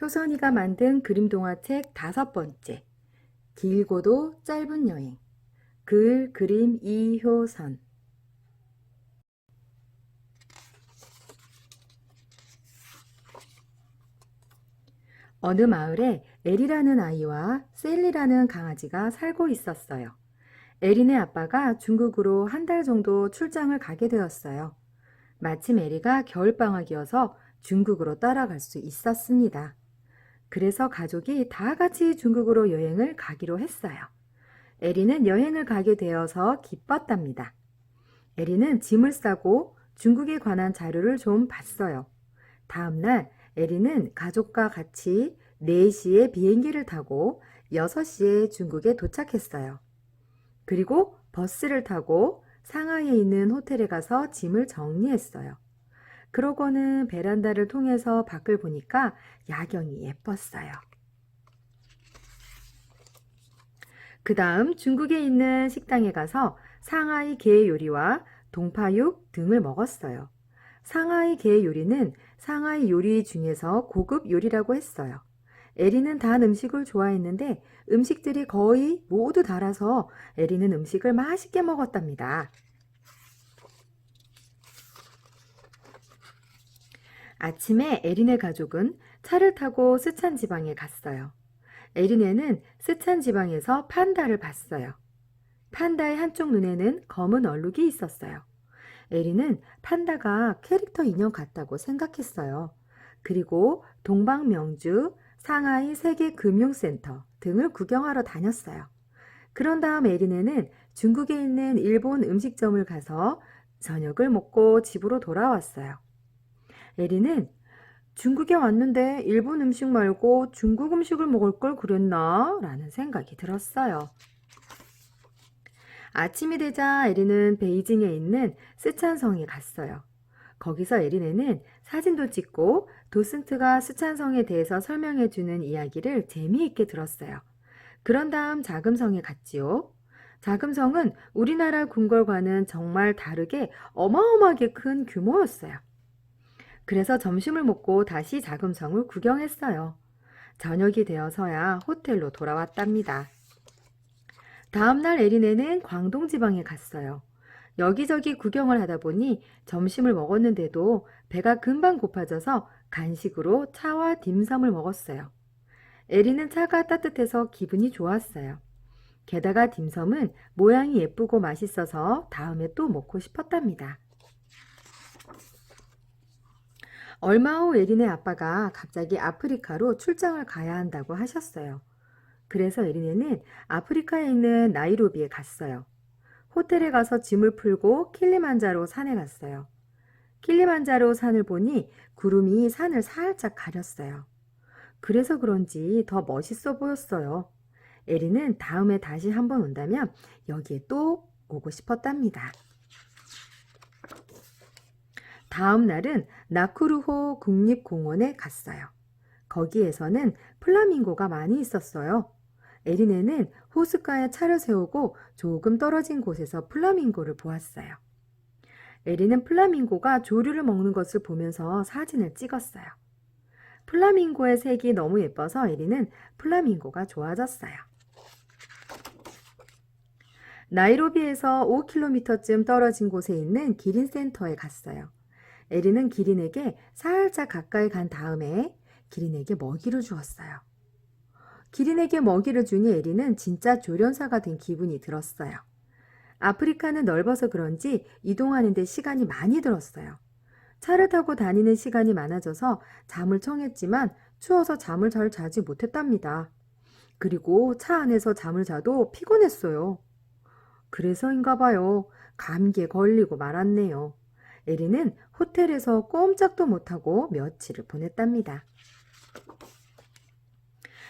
효선이가 만든 그림 동화책 다섯 번째. 길고도 짧은 여행. 글, 그림 이효선. 어느 마을에 엘이라는 아이와 셀리라는 강아지가 살고 있었어요. 에린의 아빠가 중국으로 한 달 정도 출장을 가게 되었어요. 마침 에리가 겨울방학이어서 중국으로 따라갈 수 있었습니다. 그래서 가족이 다 같이 중국으로 여행을 가기로 했어요. 에리는 여행을 가게 되어서 기뻤답니다. 에리는 짐을 싸고 중국에 관한 자료를 좀 봤어요. 다음날 에리는 가족과 같이 4시에 비행기를 타고 6시에 중국에 도착했어요. 그리고 버스를 타고 상하이에 있는 호텔에 가서 짐을 정리했어요. 그러고는 베란다를 통해서 밖을 보니까 야경이 예뻤어요. 그 다음 중국에 있는 식당에 가서 상하이 게 요리와 동파육 등을 먹었어요. 상하이 게 요리는 상하이 요리 중에서 고급 요리라고 했어요. 에리는 단 음식을 좋아했는데 음식들이 거의 모두 달아서 에리는 음식을 맛있게 먹었답니다. 아침에 에린의 가족은 차를 타고 스촨 지방에 갔어요. 에린네는 스촨 지방에서 판다를 봤어요. 판다의 한쪽 눈에는 검은 얼룩이 있었어요. 에린은 판다가 캐릭터 인형 같다고 생각했어요. 그리고 동방명주, 상하이 세계금융센터 등을 구경하러 다녔어요. 그런 다음 에린네는 중국에 있는 일본 음식점을 가서 저녁을 먹고 집으로 돌아왔어요. 에린은 중국에 왔는데 일본 음식 말고 중국 음식을 먹을 걸 그랬나? 라는 생각이 들었어요. 아침이 되자 에린은 베이징에 있는 스촨성에 갔어요. 거기서 에린에는 사진도 찍고 도슨트가 스촨성에 대해서 설명해주는 이야기를 재미있게 들었어요. 그런 다음 자금성에 갔지요. 자금성은 우리나라 궁궐과는 정말 다르게 어마어마하게 큰 규모였어요. 그래서 점심을 먹고 다시 자금성을 구경했어요. 저녁이 되어서야 호텔로 돌아왔답니다. 다음날 에린에는 광동 지방에 갔어요. 여기저기 구경을 하다 보니 점심을 먹었는데도 배가 금방 고파져서 간식으로 차와 딤섬을 먹었어요. 에린은 차가 따뜻해서 기분이 좋았어요. 게다가 딤섬은 모양이 예쁘고 맛있어서 다음에 또 먹고 싶었답니다. 얼마 후 에린의 아빠가 갑자기 아프리카로 출장을 가야 한다고 하셨어요. 그래서 에린에는 아프리카에 있는 나이로비에 갔어요. 호텔에 가서 짐을 풀고 킬리만자로 산에 갔어요. 킬리만자로 산을 보니 구름이 산을 살짝 가렸어요. 그래서 그런지 더 멋있어 보였어요. 에린은 다음에 다시 한번 온다면 여기에 또 오고 싶었답니다. 다음 날은 나쿠루호 국립공원에 갔어요. 거기에서는 플라밍고가 많이 있었어요. 에린에는 호숫가에 차를 세우고 조금 떨어진 곳에서 플라밍고를 보았어요. 에린은 플라밍고가 조류를 먹는 것을 보면서 사진을 찍었어요. 플라밍고의 색이 너무 예뻐서 에린은 플라밍고가 좋아졌어요. 나이로비에서 5km쯤 떨어진 곳에 있는 기린 센터에 갔어요. 에린은 기린에게 살짝 가까이 간 다음에 기린에게 먹이를 주었어요. 기린에게 먹이를 주니 에린은 진짜 조련사가 된 기분이 들었어요. 아프리카는 넓어서 그런지 이동하는데 시간이 많이 들었어요. 차를 타고 다니는 시간이 많아져서 잠을 청했지만 추워서 잠을 잘 자지 못했답니다. 그리고 차 안에서 잠을 자도 피곤했어요. 그래서인가 봐요. 감기에 걸리고 말았네요. 에리는 호텔에서 꼼짝도 못하고 며칠을 보냈답니다.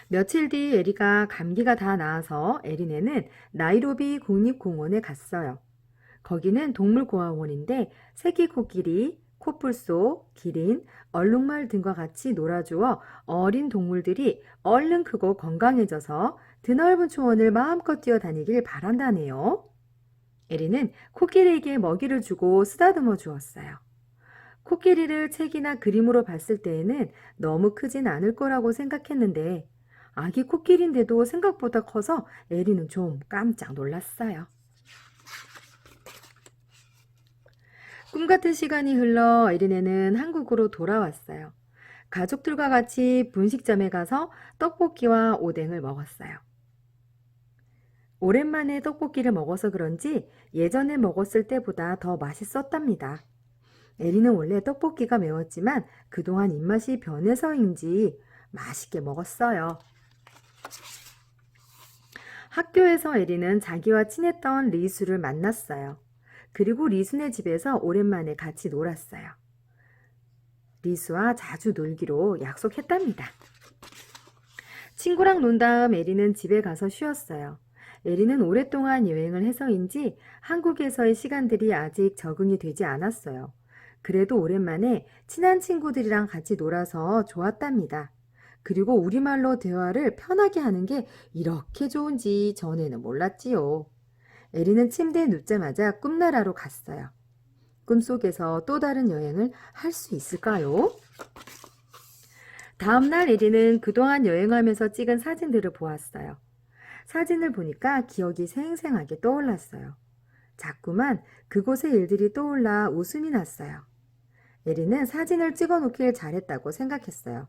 며칠 뒤 에리가 감기가 다 나아서 에린에는 나이로비 국립공원에 갔어요. 거기는 동물고아원인데 새끼 코끼리, 코뿔소, 기린, 얼룩말 등과 같이 놀아주어 어린 동물들이 얼른 크고 건강해져서 드넓은 초원을 마음껏 뛰어다니길 바란다네요. 에리는 코끼리에게 먹이를 주고 쓰다듬어 주었어요. 코끼리를 책이나 그림으로 봤을 때에는 너무 크진 않을 거라고 생각했는데 아기 코끼리인데도 생각보다 커서 에리는 좀 깜짝 놀랐어요. 꿈 같은 시간이 흘러 에리네는 한국으로 돌아왔어요. 가족들과 같이 분식점에 가서 떡볶이와 오뎅을 먹었어요. 오랜만에 떡볶이를 먹어서 그런지 예전에 먹었을 때보다 더 맛있었답니다. 에리는 원래 떡볶이가 매웠지만 그동안 입맛이 변해서인지 맛있게 먹었어요. 학교에서 에리는 자기와 친했던 리수를 만났어요. 그리고 리수네 집에서 오랜만에 같이 놀았어요. 리수와 자주 놀기로 약속했답니다. 친구랑 논 다음 에리는 집에 가서 쉬었어요. 에리는 오랫동안 여행을 해서인지 한국에서의 시간들이 아직 적응이 되지 않았어요. 그래도 오랜만에 친한 친구들이랑 같이 놀아서 좋았답니다. 그리고 우리말로 대화를 편하게 하는 게 이렇게 좋은지 전에는 몰랐지요. 에리는 침대에 눕자마자 꿈나라로 갔어요. 꿈속에서 또 다른 여행을 할 수 있을까요? 다음날 에리는 그동안 여행하면서 찍은 사진들을 보았어요. 사진을 보니까 기억이 생생하게 떠올랐어요. 자꾸만 그곳의 일들이 떠올라 웃음이 났어요. 에리는 사진을 찍어 놓길 잘했다고 생각했어요.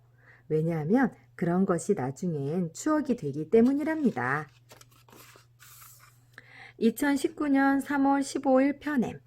왜냐하면 그런 것이 나중엔 추억이 되기 때문이랍니다. 2019년 3월 15일 편엠